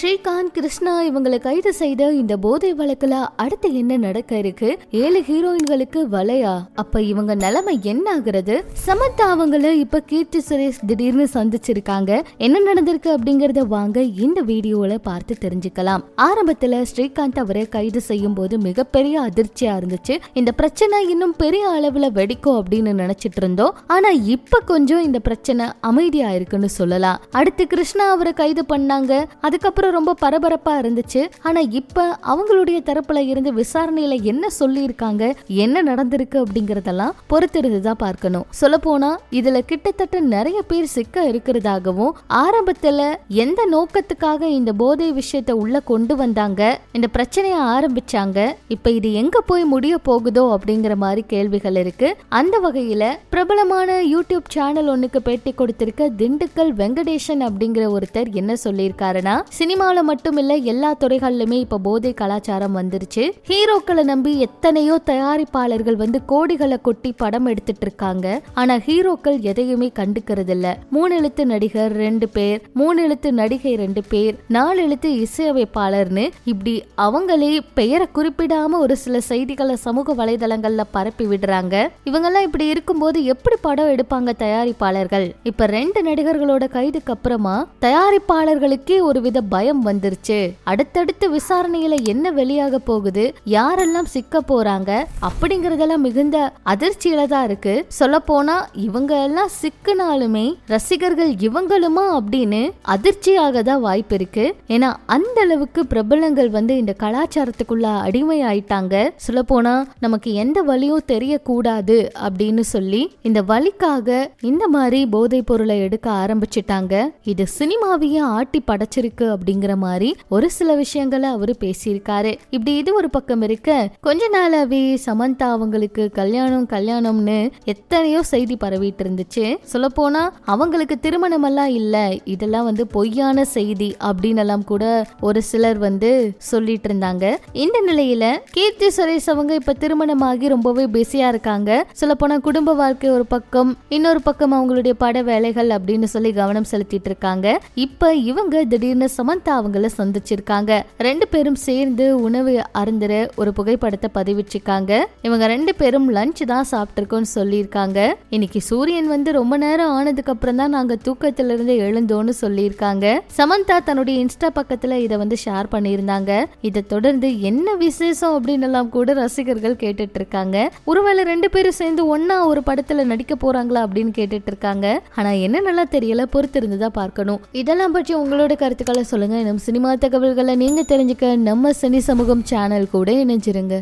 ஸ்ரீகாந்த் கிருஷ்ணா இவங்களை கைது செய்த இந்த போதை வழக்குல அடுத்து என்ன நடக்க இருக்கு? ஏழு ஹீரோயின்களுக்கு வலையா? அப்ப இவங்க நிலைமை என்ன ஆகுறது? சமந்தா அவங்கள இப்ப கீர்த்தி சுரேஷ் திடீர்னு சந்திச்சிருக்காங்க. என்ன நடந்திருக்கு அப்படிங்கறத வாங்க இந்த வீடியோல பார்த்து தெரிஞ்சுக்கலாம். ஆரம்பத்துல ஸ்ரீகாந்த் அவரை கைது செய்யும் போது மிகப்பெரிய அதிர்ச்சியா இருந்துச்சு. இந்த பிரச்சனை இன்னும் பெரிய அளவுல வெடிக்கும் அப்படின்னு நினைச்சிட்டு இருந்தோம். ஆனா இப்ப கொஞ்சம் இந்த பிரச்சனை அமைதியா இருக்குன்னு சொல்லலாம். அடுத்து கிருஷ்ணா அவரை கைது பண்ணாங்க. அதுக்கப்புறம் ரொம்ப பரபரப்பா இருந்துச்சு. ஆனா இப்ப அவங்களுடைய தரப்புல இருந்து விசாரணையில என்ன சொல்லியிருக்காங்க என்ன நடந்திருக்கு அப்படிங்கறதெல்லாம் பொறுத்திருந்துதான் பார்க்கணும். சொல்ல போனா இதுல கிட்டத்தட்ட நிறைய பேர் சிக்க இருக்கிறதாகவும் ஆரம்பத்துல எந்த நோக்கத்துக்காக இந்த போதை விஷயத்தை உள்ள கொண்டு வந்தாங்க இந்த பிரச்சனையை ஆரம்பிச்சாங்க இப்ப இது எங்க போய் முடிய போகுதோ அப்படிங்கிற மாதிரி கேள்விகள் இருக்கு. அந்த வகையில பிரபலமான யூடியூப் சேனல் ஒண்ணுக்கு பேட்டி கொடுத்திருக்க திண்டுக்கல் வெங்கடேசன் அப்படிங்கிற ஒருத்தர் என்ன சொல்லியிருக்காருன்னா சினிமால மட்டும் இல்ல எல்லா துறைகள்லுமே இப்ப போதை கலாச்சாரம் வந்துருச்சு. ஹீரோக்களை நம்பி எத்தனையோ தயாரிப்பாளர்கள் வந்து கோடிகளை கொட்டி படம் எடுத்துட்டு இருக்காங்க. ஆனா ஹீரோக்கள் எதையுமே கண்டுக்கிறது இல்ல மூணு எழுத்து நடிகர் ரெண்டு பேர் மூணு எழுத்து நடிகை ரெண்டு பேர் நாலு எழுத்து இசையமைப்பாளர்னு இப்படி அவங்களே பெயரை குறிப்பிடாம ஒரு சில செய்திகளை சமூக வலைதளங்கள்ல பரப்பி விடுறாங்க. இவங்கெல்லாம் இப்படி இருக்கும்போது எப்படி படம் எடுப்பாங்க தயாரிப்பாளர்கள்? இப்ப ரெண்டு நடிகர்களோட கைதுக்கு அப்புறமா தயாரிப்பாளர்களுக்கே ஒரு வித பயம் வந்துருச்சு. அடுத்தடுத்து விசாரணையில என்ன வெளியாக போகுது யாரெல்லாம் சிக்க போறாங்க அப்படிங்கறதெல்லாம் மிகுந்த அதிர்ச்சியில தான் இருக்கு. சொல்ல போனா இவங்க எல்லாம் சிக்கினாலுமே ரசிகர்கள் இவங்களுமா அப்படின்னு அதிர்ச்சியாக தான் வாய்ப்பு இருக்கு. ஏன்னா அந்த அளவுக்கு பிரபலங்கள் வந்து இந்த கலாச்சாரத்துக்குள்ள அடிமை ஆயிட்டாங்க சொல்ல போனா நமக்கு எந்த வழியும் தெரியக்கூடாது அப்படின்னு சொல்லி இந்த வழிக்காக இந்த மாதிரி போதைப் பொருளை எடுக்க ஆரம்பிச்சிட்டாங்க. இது சினிமாவையே ஆட்டி படைச்சிருக்கு அப்படின்னு அப்படிங்கிற மாதிரி ஒரு சில விஷயங்களை அவரு பேசியிருக்காரு. இப்படி இது ஒரு பக்கம் இருக்க கொஞ்ச நாளாவே சமந்தா அவங்களுக்கு கல்யாணம் கல்யாணம்னு எத்தனையோ செய்தி பரவிட்டு இருந்துச்சு சொல்ல போனா அவங்களுக்கு திருமணம் எல்லாம் இல்ல இதெல்லாம் வந்து பொய்யான செய்தி அப்படின்னு எல்லாம் கூட ஒரு சிலர் வந்து சொல்லிட்டு இருந்தாங்க இந்த நிலையில கீர்த்தி சுரேஷ் அவங்க இப்ப திருமணமாகி ரொம்பவே பிஸியா இருக்காங்க. சொல்ல போனா குடும்ப வாழ்க்கை ஒரு பக்கம் இன்னொரு பக்கம் அவங்களுடைய பட வேலைகள் அப்படின்னு சொல்லி கவனம் செலுத்திட்டு இருக்காங்க இப்ப இவங்க திடீர்னு சமந்தா அவங்கள சந்திச்சிருக்காங்க. ரெண்டு பேரும் சேர்ந்து உணவு அருந்துற ஒரு புகைப்படத்தை பதிவிச்சிருக்காங்க இவங்க ரெண்டு பேரும் லஞ்ச் தான் சாப்பிட்டுருக்கோம்னு சொல்லியிருக்காங்க. இன்னைக்கு சூரியன் வந்து ரொம்ப நேரம் ஆனதுக்கு அப்புறம் தான் நாங்க தூக்கத்துல இருந்து எழுந்தோம்னு சொல்லியிருக்காங்க. சமந்தா தன்னுடைய இன்ஸ்டா பக்கத்துல இதை வந்து ஷேர் பண்ணியிருந்தாங்க. இதை தொடர்ந்து என்ன விசேஷம் அப்படின்னு எல்லாம் கூட ரசிகர்கள் கேட்டுட்டு இருக்காங்க ஒருவேளை ரெண்டு பேரும் சேர்ந்து ஒன்னா ஒரு படத்துல நடிக்க போறாங்களா அப்படின்னு கேட்டுட்டு இருக்காங்க ஆனா என்ன நல்லா தெரியல பொறுத்திருந்துதான் பார்க்கணும். இதெல்லாம் பற்றி உங்களோட கருத்துக்களை சொல்ல சொல்லுங்கள் நம் சினிமா தகவல்களை நீங்க தெரிஞ்சுக்க நம்ம சினி சமூகம் சேனல் கூட இணைஞ்சிருங்க.